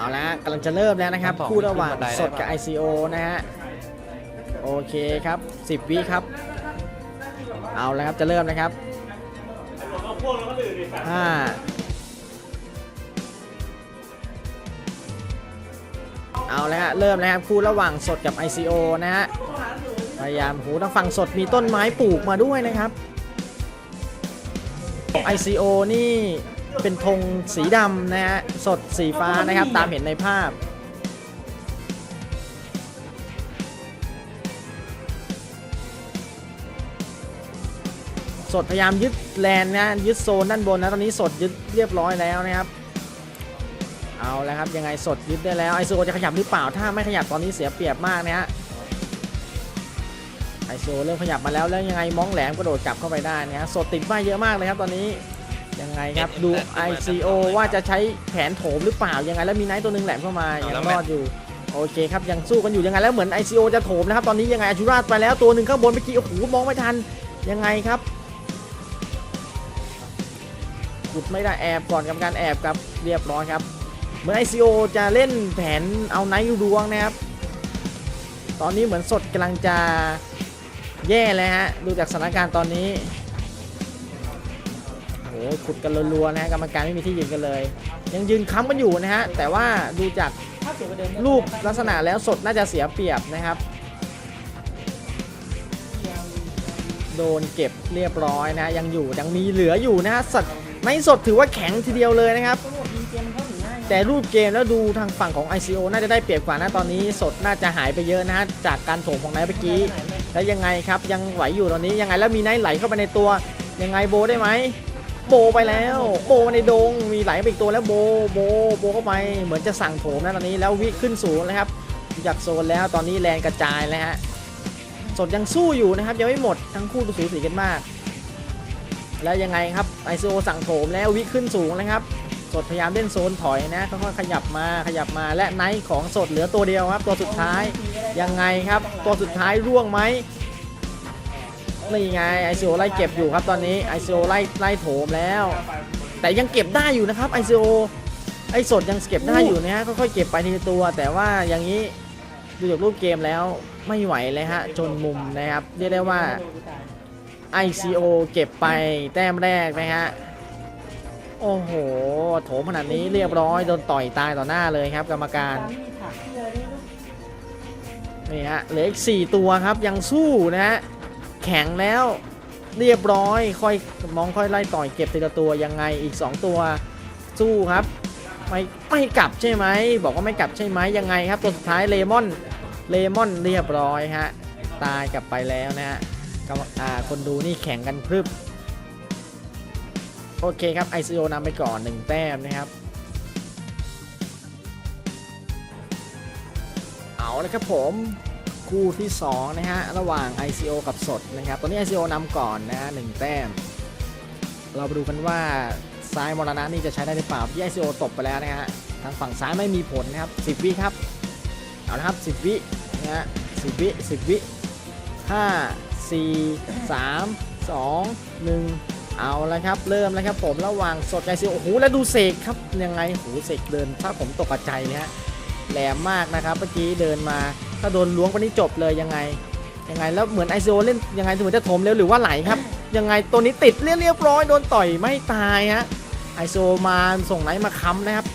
เอาละกำลังจะเริ่มแล้วนะครับสองคู่ระหว่างขึ้นบันไดได้สดกับปะ ICO นะฮะ โอเคครับ 10 วิครับ เอาแล้วครับจะเริ่มนะครับห้าเอาแล้วฮะเริ่มแล้วครับคู่ระหว่างสดกับ ICO นะฮะพยายามโหทางฝั่งสดมีต้นไม้ปลูกมาด้วยนะครับของ ICO นี่ เป็นธงสีดำนะฮะ สดสีฟ้านะครับ ตามเห็นในภาพ สดพยายามยึดแลนนะยึดโซนด้านบนนะ ตอนนี้สดยึดเรียบร้อยแล้วนะครับ เอาแล้วครับ ยังไงสดยึดได้แล้ว ไอโซจะขยับหรือเปล่า ถ้าไม่ขยับตอนนี้เสียเปรียบมากนะฮะ ไอโซเริ่มขยับมาแล้วแล้วยังไงมองแหลมกระโดดกลับเข้าไปได้นะฮะ สดติดป้ายเยอะมากเลยครับตอนนี้ ยังไงครับดู ICO ว่าจะใช้แผนโถมหรือเปล่ายังไงแล้วมีไนท์ตัวหนึงแหลมเข้ามายังรอดอยู่โอเคครับยังสู้กันอยู่ยังไงแล้วเหมือน ICO จะโถมนะครับตอนนี้ยังไงอาชูราชไปแล้วตัวหนึ่งข้างบนเมื่อกี้โอ้โหมองไม่ทันยังไงครับขุดไม่ได้แอบก่อนกับการแอบครับเรียบร้อยครับเหมือน ICO จะเล่นแผนเอาไนท์ดูดวงนะครับ ตอนนี้เหมือนสดกำลังจะแย่เลยฮะดูจากสถานการณ์ตอนนี้โอ้โห ขุดกันรัวๆนะฮะกรรมการไม่มีที่ยืนกันเลย ยังยืนค้ำกันอยู่นะฮะแต่ว่าดูจากรูปลักษณะแล้วสดน่าจะเสียเปรียบนะครับ โดนเก็บเรียบร้อยนะ ยังอยู่ยังมีเหลืออยู่นะฮะสัตว์ในสดถือว่าแข็งทีเดียวเลยนะครับ แต่รูปเกมแล้วดูทางฝั่งของ ICO น่าจะได้เปรียบกว่านะตอนนี้สดน่าจะหายไปเยอะนะฮะจากการโถมของไนท์เมื่อกี้ แล้วยังไงครับยังไหวอยู่ตอนนี้ยังไงแล้วมีไนท์ไหลเข้าไปในตัวยังไงโบได้ไหม โบไปแล้ว โบในดงมีไหลไปอีกตัวแล้วโบโบโบเข้าไปเหมือนจะสั่งโถมนะตอนนี้แล้ววิขึ้นสูงนะครับจากโซนแล้วตอนนี้แรงกระจายแล้วฮะสดยังสู้อยู่นะครับยังไม่หมดทั้งคู่สูสีกันมาก แล้วยังไงครับไอซสั่งโถมแล้ววิขึ้นสูงนะครับ สดพยายามเล่นโซนถอยนะค่อยๆขยับมาขยับมาและไนท์ของสดเหลือตัวเดียวครับ ตัวสุดท้ายยังไงครับ ตัวสุดท้ายร่วงไหม นี่ไงไอซีโอไล่เก็บอยู่ครับตอนนี้ไอซีโอไล่ไล่โถมแล้ว แต่ยังเก็บได้อยู่นะครับไอซีโอไอสดยังเก็บได้อยู่นะฮะค่อยๆเก็บไปทีละตัว แต่ว่าอย่างนี้ดูจากรูปเกมแล้วไม่ไหวเลยฮะจนมุมนะครับเรียกได้ว่า ICO เก็บไปแต้มแรกนะฮะโอ้โห โถมขนาดนี้เรียบร้อย โดนต่อยตายต่อหน้าเลยครับ กรรมการ นี่ฮะเหลืออีก 4 ตัวครับยังสู้นะฮะ แข็งแล้ว เรียบร้อย ค่อยมองค่อยไล่ต่อยเก็บทีละตัวยังไงอีก 2 ตัวสู้ครับ ไม่ไม่กลับใช่ไหมบอกว่าไม่กลับใช่ไหมยังไงครับ ตัวสุดท้ายเลมอนเลมอนเรียบร้อยฮะตายกลับไปแล้วนะฮะกรรมอ่าคนดูนี่แข่งกันพรึบโอเคครับ ICO นำไปก่อน 1 แต้มนะครับ เอาเลยครับผม คู่ที่ 2 นะฮะ ระหว่าง ICO กับสดนะครับ ตอนนี้ ICO นำก่อนนะฮะหนึ่งแต้ม เราไปดูกันว่าซ้ายมรณะนี่จะใช้ได้หรือเปล่าที่ ICO ตบไปแล้วนะฮะ ทางฝั่งซ้ายไม่มีผลนะครับ 10 วิครับ เอาละครับ 10 วินะฮะ10 วิ 10 วิ 5 4 3 2 1เอาละครับ เริ่มแล้วครับผมระหว่างสดใจซิโอ้โหแล้วดูเสกครับยังไงโอ้โหเสกเดินถ้าผมตกใจนี่ยฮะแหลมมากนะครับเมื่อกี้เดินมา ถ้าโดนล้วงไปนี่จบเลยยังไงยังไงแล้วเหมือนไอซโซเล่นยังไงเหมือนจะถมเร็วหรือว่าไหลครับ ยังไงตัวนี้ติดเรียบร้อยโดนต่อยไม่ตายฮะไอโซมาส่งไหนมาค้ำนะครับ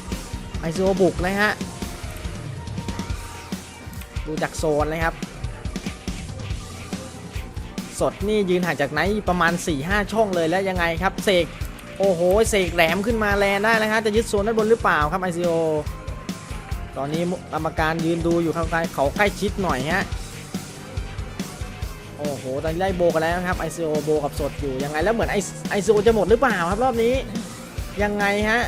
ไอโซบุกเลยฮะดูจากโซนเลยครับ สดนี่ยืนห่างจากไนท์ประมาณ 4-5 ช่องเลยแล้วยังไงครับเสกโอ้โหเสกแหลมขึ้นมาแลนได้แล้วฮะจะยึดโซนด้านบนหรือเปล่าครับ ICO ตอนนี้กรรมการยืนดูอยู่ข้างใกล้เขาใกล้ชิดหน่อยฮะ โอ้โห ตอนนี้ไล่โบกันแล้วครับ ICO โบกับสดอยู่ ยังไงแล้วเหมือน ICO จะหมดหรือเปล่าครับรอบนี้ ยังไงฮะ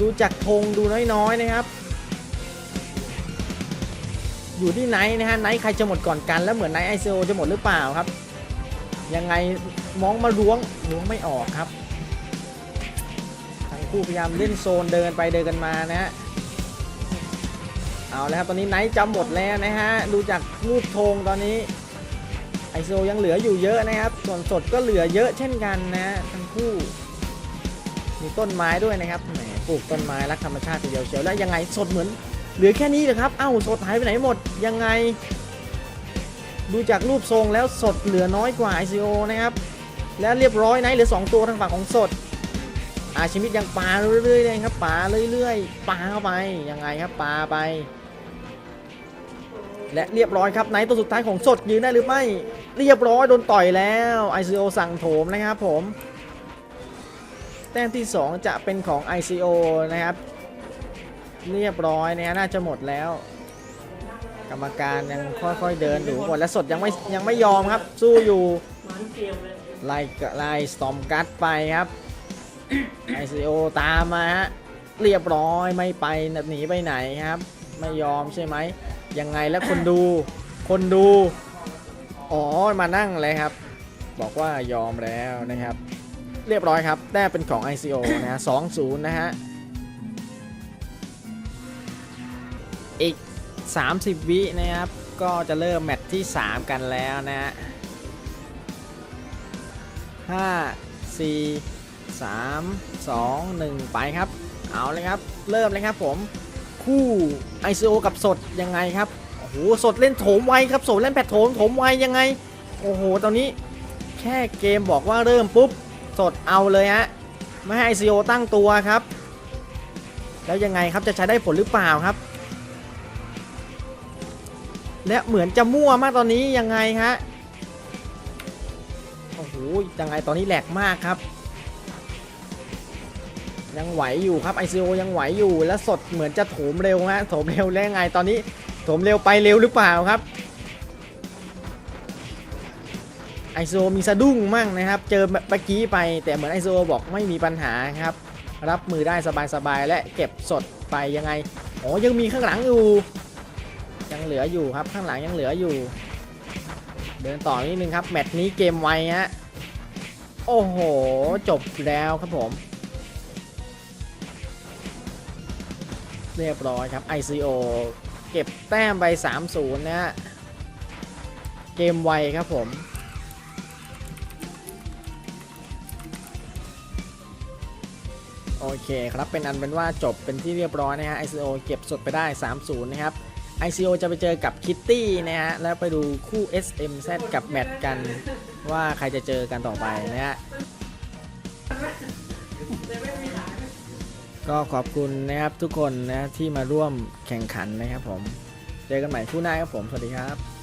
ดูจากธงดูน้อยๆนะครับ อยู่ที่ไนนะฮะไนใครจะหมดก่อนกัน แล้วเหมือนไนท์ ICO จะหมดหรือเปล่าครับ ยังไงมองมาล้วงล้วงไม่ออกครับ ทั้งคู่พยายามเล่นโซนเดินไปเดินกันมานะฮะ เอาแล้วครับตอนนี้ไนท์จำหมดแล้วนะฮะดูจากรูปธงตอนนี้ไอโซยังเหลืออยู่เยอะนะครับ ส่วนสดก็เหลือเยอะเช่นกันนะทั้งคู่ มีต้นไม้ด้วยนะครับแหมปลูกต้นไม้รักธรรมชาติทีเดียวเชียวแล้วยังไงสดเหมือน เหลือแค่นี้เหรอครับเอ้าสดหายไปไหนหมดยังไง ดูจากรูปทรงแล้วสดเหลือน้อยกว่า ICO นะครับ และเรียบร้อยไนะเหลือ 2 ตัวทางฝั่งของสด อาชิมิตยังปาเรื่อยๆเลยครับปาเรื่อยๆปาเข้าไปยังไงครับปาไป และเรียบร้อยครับไนตัวสุดท้ายของสดยืนได้หรือไม่ เรียบร้อยโดนต่อยแล้ว ICO สั่งโถมนะครับผม แต้มที่ 2 จะเป็นของ ICO นะครับ เรียบร้อยนี่ยน่าจะหมดแล้ว กรรมการยังค่อยๆเดินอยู่หมดและสดยังไม่ยังไม่ยอมครับ สู้อยู่ไล่กไล่สตอมกัดไปครับ ICO ตามมาฮะเรียบร้อยไม่ไปหนีไปไหนครับ ไม่ยอมใช่ไหมยังไงแล้วคนดูคนดู อ๋อมานั่งเลยครับ บอกว่ายอมแล้วนะครับ เรียบร้อยครับได้เป็นของ ICO นะฮะ2-0นะฮะอีก 30 วินะครับ ก็จะเริ่มแมตช์ที่ 3 กันแล้วนะฮะ5 4 3 2 1 ไปครับ เอาเลยครับ เริ่มเลยครับผม คู่ ICO กับสดยังไงครับ โอ้โห สดเล่นโถมไวครับ สดเล่นแพทโถม โถมไวยังไง โอ้โห ตอนนี้แค่เกมบอกว่าเริ่มปุ๊บ สดเอาเลยฮะ ไม่ให้ ICO ตั้งตัวครับ แล้วยังไงครับ จะใช้ได้ผลหรือเปล่าครับ และเหมือนจะมั่วมากตอนนี้ยังไงฮะ โอ้โห ยังไงตอนนี้แหลกมากครับ ยังไหวอยู่ครับ ICO ยังไหวอยู่และสดเหมือนจะโถมเร็วฮะโถมเร็วแล้วยังไงตอนนี้โถมเร็วไปเร็วหรือเปล่าครับ ICO มีสะดุ้งมั่งนะครับ เจอเมื่อกี้ไปแต่เหมือน ICO บอกไม่มีปัญหาครับ รับมือได้สบายๆและเก็บสดไปยังไงอ๋อยังมีข้างหลังอยู่ ยังเหลืออยู่ครับข้างหลังยังเหลืออยู่ เดินต่อนิดนึงครับ แมตช์นี้เกมไวฮะโอ้โห จบแล้วครับผม เรียบร้อยครับ ICO เก็บแต้มไป 3-0 นะฮะ เกมไวครับผม โอเคครับ เป็นอันเป็นว่าจบเป็นที่เรียบร้อยนะฮะ ICO เก็บสดไปได้ 3-0 นะครับ ICO จะไปเจอกับคิตตี้นะฮะ แล้วไปดูคู่ SMZ กับแมตช์กันว่าใครจะเจอกันต่อไปนะฮะ ก็ขอบคุณนะครับทุกคนนะที่มาร่วมแข่งขันนะครับผม เจอกันใหม่คู่หน้าครับผม สวัสดีครับ